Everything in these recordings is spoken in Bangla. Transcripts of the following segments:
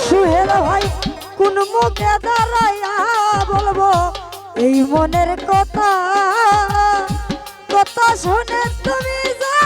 সুহেল ভাই কোন মুখে বলব এই মনের কথা। কথা শুনে তুমি যা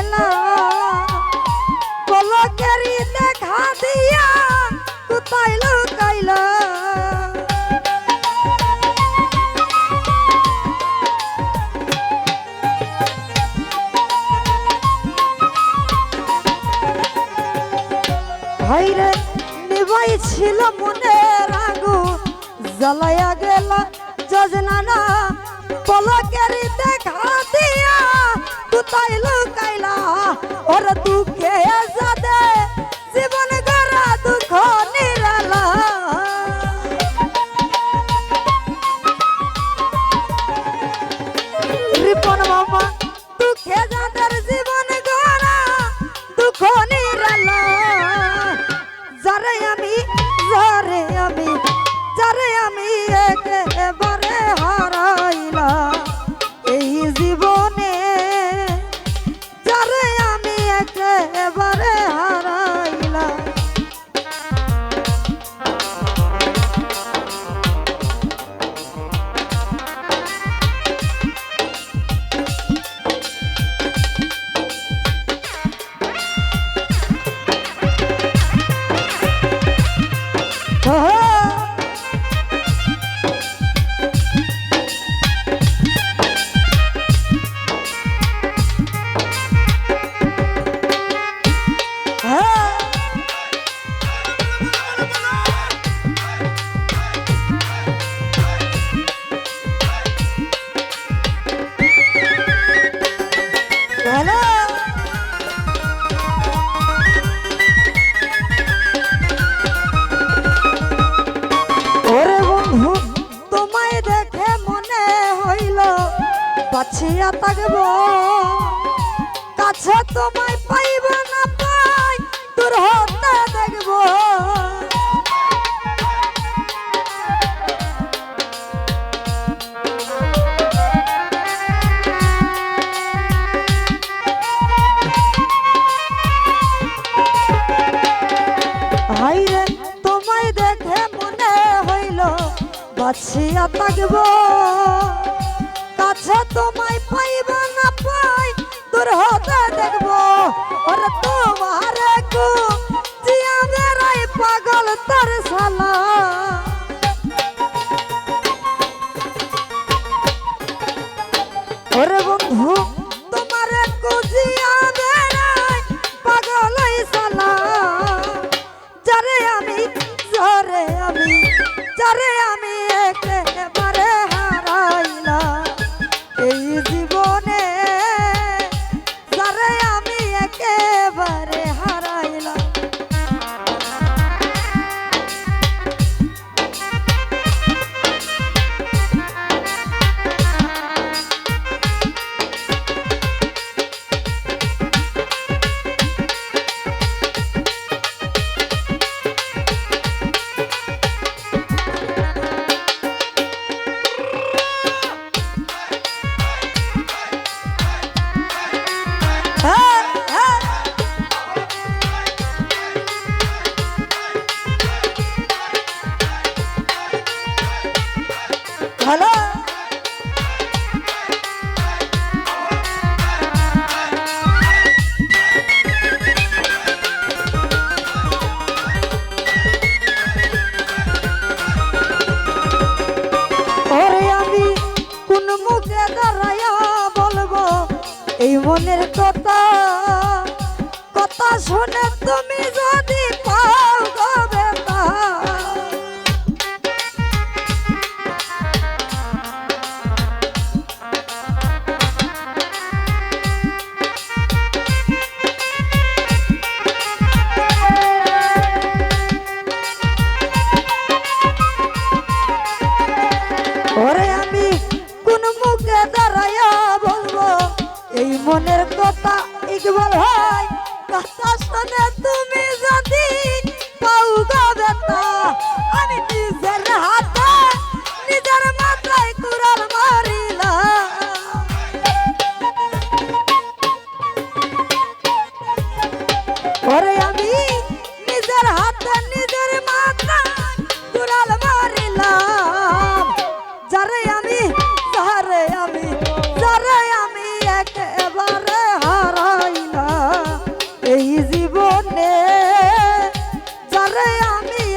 গেল পলকেরি দেখা দিয়া কোথায় লুকাইলা? ভাইরে নিবাই ছিল মনের আগু জ্বালায়া গেল যোজনা না পলকেরি দেখা দিয়া কোথায় লুকাইলা ওর দুঃখে যাদে জীবন থাকব কাছে তোমায় পাইব না পাই দূর হতে দেখব। দেখে মনে হইল, বাছিয়া থাকব। কাছে দূর হতে দেখব। তোমার কু পাগল তোর সালা ওরে বন্ধু, তোমার কুজিয়া বেড়াই পাগল সালা যারে আমি যারে আমি যারে আমি কথা কথা শুনে তুমি যদি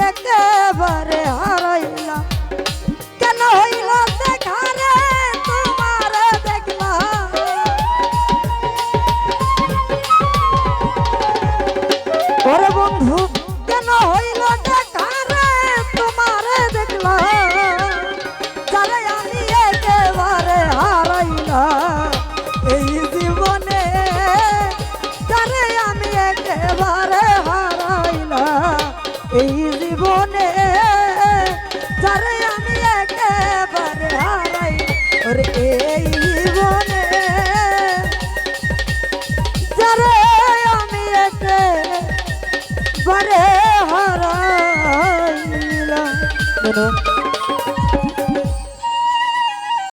একেবারে